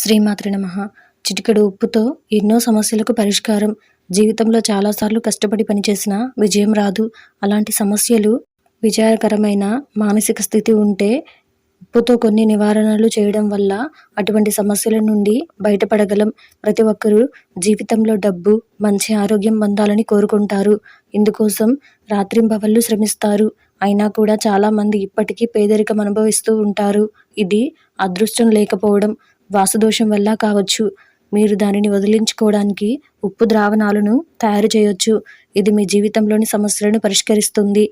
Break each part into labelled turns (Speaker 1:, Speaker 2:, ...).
Speaker 1: శ్రీమాతృ నమ. చిటికెడు ఉప్పుతో ఎన్నో సమస్యలకు పరిష్కారం. జీవితంలో చాలాసార్లు కష్టపడి పనిచేసిన విజయం రాదు. అలాంటి సమస్యలు విజయకరమైన మానసిక స్థితి ఉంటే ఉప్పుతో కొన్ని నివారణలు చేయడం వల్ల అటువంటి సమస్యల నుండి బయటపడగలం. ప్రతి ఒక్కరూ జీవితంలో డబ్బు మంచి ఆరోగ్యం పొందాలని కోరుకుంటారు. ఇందుకోసం రాత్రింబవళ్ళు శ్రమిస్తారు. అయినా కూడా చాలామంది ఇప్పటికీ పేదరికం అనుభవిస్తూ ఉంటారు. ఇది అదృష్టం లేకపోవడం. వాసుదోషం వల్ల కావచ్చు. మీరు దానిని వదిలించుకోవడానికి ఉప్పు ద్రావణాలను తయారు చేయొచ్చు. ఇది మీ జీవితంలోని సమస్యలను పరిష్కరిస్తుంది.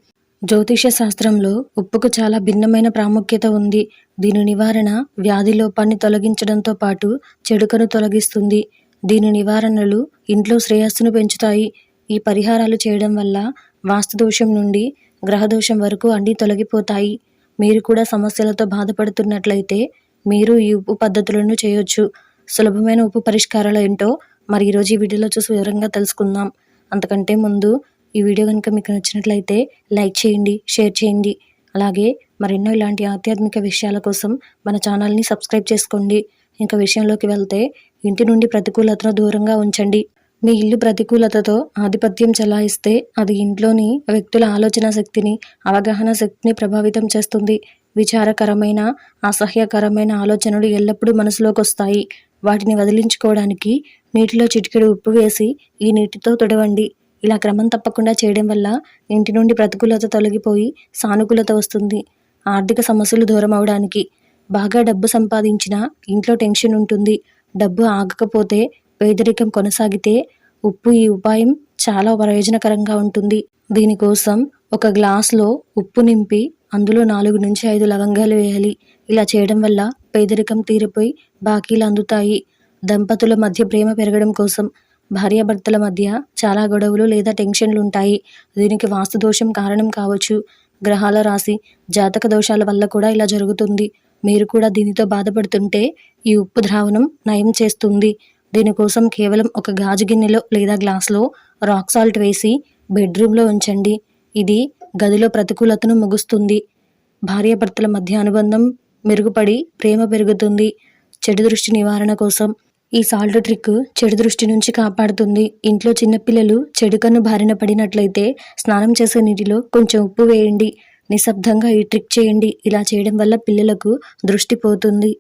Speaker 1: జ్యోతిష శాస్త్రంలో ఉప్పుకు చాలా భిన్నమైన ప్రాముఖ్యత ఉంది. దీని నివారణ వ్యాధి లోపాన్ని తొలగించడంతో పాటు చెడుకను తొలగిస్తుంది. దీని నివారణలు ఇంట్లో శ్రేయస్సును పెంచుతాయి. ఈ పరిహారాలు చేయడం వల్ల వాస్తుదోషం నుండి గ్రహదోషం వరకు అన్నీ తొలగిపోతాయి. మీరు కూడా సమస్యలతో బాధపడుతున్నట్లయితే మీరు ఈ ఉప్పు పద్ధతులను చేయొచ్చు. సులభమైన ఉప్పు పరిష్కారాలు ఏంటో మరి ఈరోజు ఈ వీడియోలో చూసి వివరంగా తెలుసుకుందాం. అంతకంటే ముందు ఈ వీడియో కనుక మీకు నచ్చినట్లయితే లైక్ చేయండి షేర్ చేయండి. అలాగే మరెన్నో ఇలాంటి ఆధ్యాత్మిక విషయాల కోసం మన ఛానల్ని సబ్స్క్రైబ్ చేసుకోండి. ఇంకా విషయంలోకి వెళ్తే ఇంటి నుండి ప్రతికూలతను దూరంగా ఉంచండి. మీ ఇల్లు ప్రతికూలతతో ఆధిపత్యం చెలాయిస్తే అది ఇంట్లోని వ్యక్తుల ఆలోచన శక్తిని అవగాహన శక్తిని ప్రభావితం చేస్తుంది. విచారకరమైన అసహ్యకరమైన ఆలోచనలు ఎల్లప్పుడూ మనసులోకి వస్తాయి వాటిని వదిలించుకోవడానికి నీటిలో చిటికెడు ఉప్పు వేసి ఈ నీటితో తుడవండి. ఇలా క్రమం తప్పకుండా చేయడం వల్ల ఇంటి నుండి ప్రతికూలత తొలగిపోయి సానుకూలత వస్తుంది. ఆర్థిక సమస్యలు దూరం అవడానికి బాగా డబ్బు సంపాదించిన ఇంట్లో టెన్షన్ ఉంటుంది. డబ్బు ఆగకపోతే పేదరికం కొనసాగితే ఉప్పు ఈ ఉపాయం చాలా ప్రయోజనకరంగా ఉంటుంది. దీనికోసం ఒక గ్లాస్లో ఉప్పు నింపి అందులో నాలుగు నుంచి ఐదు లవంగాలు వేయాలి. ఇలా చేయడం వల్ల పేదరికం తీరిపోయి బాకీలు అందుతాయి. దంపతుల మధ్య ప్రేమ పెరగడం కోసం భార్యాభర్తల మధ్య చాలా గొడవలు లేదా టెన్షన్లు ఉంటాయి. దీనికి వాస్తు దోషం కారణం కావచ్చు. గ్రహాల రాశి జాతక దోషాల వల్ల కూడా ఇలా జరుగుతుంది. మీరు కూడా దీనితో బాధపడుతుంటే ఈ ఉప్పు ద్రావణం నయం చేస్తుంది. దీనికోసం కేవలం ఒక గాజు గిన్నెలో లేదా గ్లాస్లో రాక్ సాల్ట్ వేసి బెడ్రూమ్లో ఉంచండి. ఇది గదిలో ప్రతికూలతను ముగుస్తుంది. భార్యాభర్తల మధ్య అనుబంధం మెరుగుపడి ప్రేమ పెరుగుతుంది. చెడు దృష్టి నివారణ కోసం. ఈ సాల్ట్ ట్రిక్ చెడు దృష్టి నుంచి కాపాడుతుంది. ఇంట్లో చిన్నపిల్లలు చెడు కన్ను బారిన పడినట్లయితే స్నానం చేసే నీటిలో కొంచెం ఉప్పు వేయండి. నిశ్శబ్దంగా ఈ ట్రిక్ చేయండి. ఇలా చేయడం వల్ల పిల్లలకు దృష్టి పోతుంది.